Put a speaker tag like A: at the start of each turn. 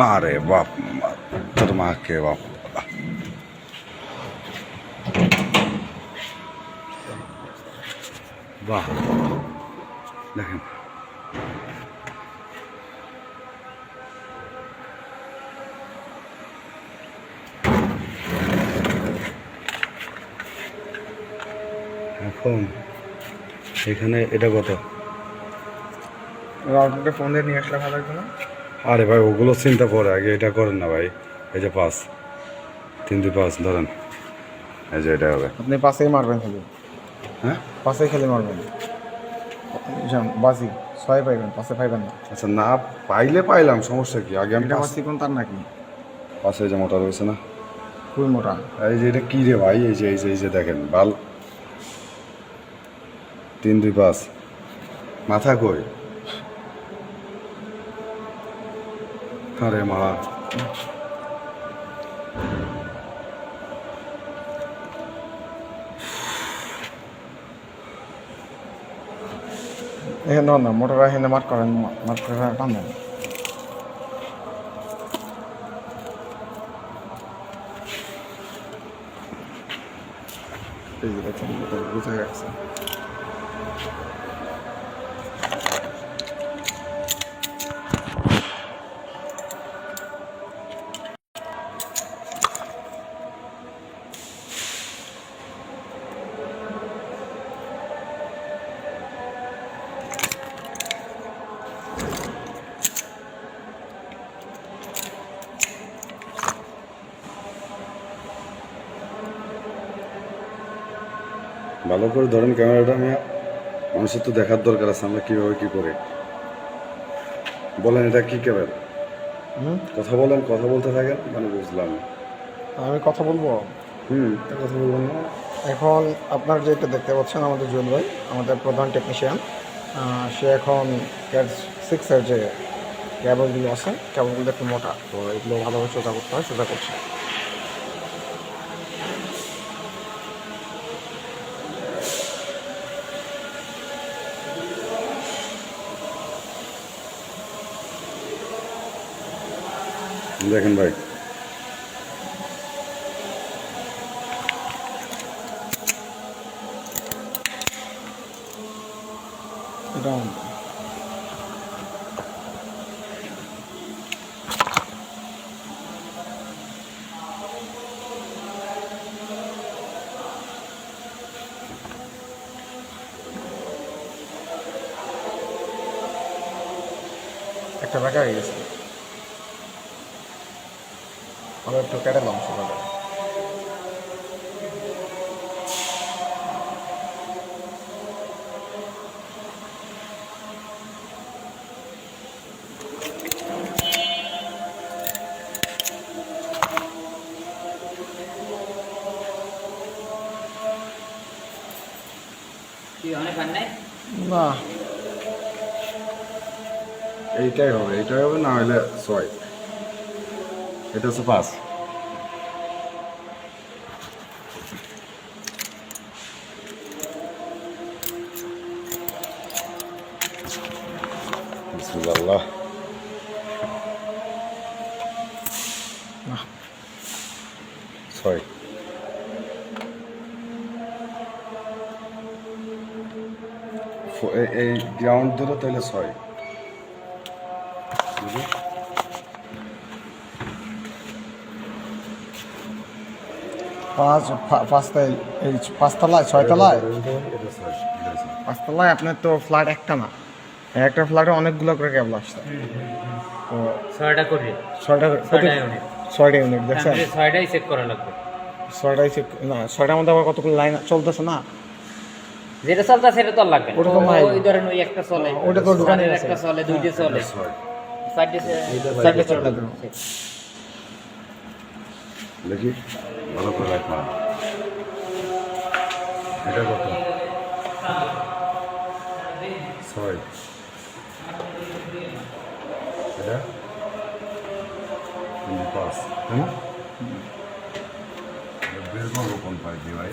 A: মারে, বাপ তোর মাকে বাপ বাহ। দেখেন। এখন এখানে এটা কত?
B: ফোন দিয়ে নিয়ে আসলে ভালো লাগবে না
A: আরে ভাই ওগুলো চিন্তা পরে আগে এটা করেন না ভাই। এই যে পাঁচ। তিন দুই পাঁচ ধরেন। এই যে এটা হবে।
B: আপনি পাশেই মারবেন খালি।
A: হ্যাঁ?
B: পাশেই খেলে মারবেন। যান বাজি। ছয় পাইবেন পাশে পাইবেন না।
A: আচ্ছা না পাইলে পাইলাম সমস্যা কি? আগে আমি পাঁচ
B: কোন তার নাকি?
A: পাশে যে মোটা রয়েছে না?
B: খুবই মোটা।
A: এই যে এটা কি রে ভাই? এই যে এই যে এই যে দেখেন বাল। তিন দুই পাঁচ। মাথা কই? আরে মা
B: এখানে না মোটর এখানে মার করেন মার করে টান দেন এই যে দেখেন এটা বুঝে গেছে
A: ভালো করে ধরেন ক্যামেরাটা আমি মানুষের তো দেখার দরকার আছে আমরা কীভাবে কী করে? বলেন এটা কী ক্যামেরা? কথা বলেন কথা বলতে থাকেন মানে বুঝলাম।
B: আমি কথা বলব?
A: হুম। কথা বলবেন না।
B: এখন আপনার যেটা দেখতে পাচ্ছেন আমাদের জুয়েল ভাই আমাদের প্রধান টেকনিশিয়ান সে এখন ক্যাট সিক্সের যে ক্যাবলগুলো আছে ক্যাবলগুলো একটু মোটা তো এগুলো ভালোভাবে সোজা করতে হয় সোজা করছে
A: দেখেন ভাই।
B: এটা একটা টাকা হয়ে গেছে। আমরা একটু কেটে দাম সকালে
C: কি অনেক আর নাই
B: না
A: এইটাই হবে এইটাই হবে না হলে ছয় এটা হচ্ছে পাঁচ। বিসমিল্লাহ। ছয়। এই গ্রাউন্ড ধরে তাহলে ছয়।
B: পাঁচ পা- পাঁচটায় এই পাঁচতলায় ছয়তলায়। পাঁচতলায় আপনার তো ফ্ল্যাট একটা না। একটা ফ্ল্যাটে অনেকগুলো করে ক্যাবল আসছে। তো
C: ছয়টা করি।
B: ছয়টা
C: ছয়টা ইউনিট
B: দেখছেন?
C: ছয়টাই চেক করা লাগবে।
B: ছয়টাই চেক না ছয়টার মধ্যে আবার কতগুলো লাইন চলতেছে না?
C: যেটা চলতে সেটা তো আর লাগবে
B: ওটা তো নাই।
C: ওই ধরেন ওই একটা চলে
B: ওটা তো দোকানে
C: দোকানের একটা চলে দুইটা চলে।
A: ছয়।
C: চারটে
B: চারটে চলে
A: দেখি, ভালো করে রাখ। মা এটা কত ছয়। এটা? পাঁচ হ্যাঁ বেশ ভালো দিয়ে ভাই।